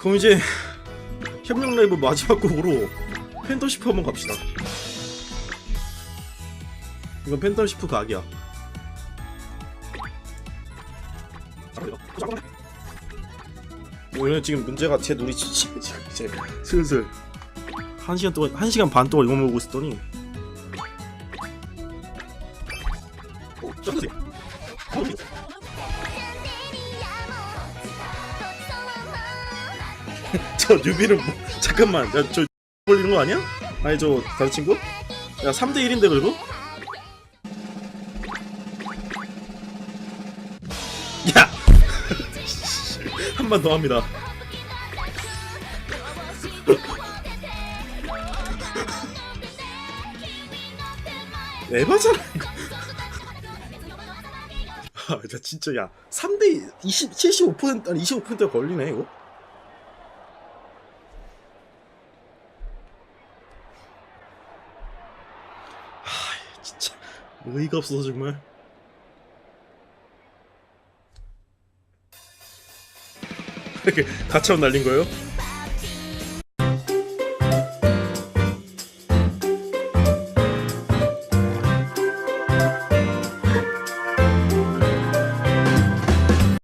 그럼 이제 협력 라이브 마지막 곡으로 팬더시프 한번 갑시다. 이건 팬더시프 각이야. 오늘 지금 문제가 제 눈이 지금 이제 슬슬 한 시간 동안 한 시간 반 동안 이거 보고 있었더니 어, 저 뉴비는 뭐 잠깐만 야저 걸리는 거 아니야? 아니 저 다른 친구? 야 3대 1인데 그래도? 야! 한 번 더 합니다 에바잖아 이거 아, 나 진짜 야 3대 20, 75% 아니 25%가 걸리네 이거 진짜 의의가 없어서 정말 이렇게 가차원 날린 거예요?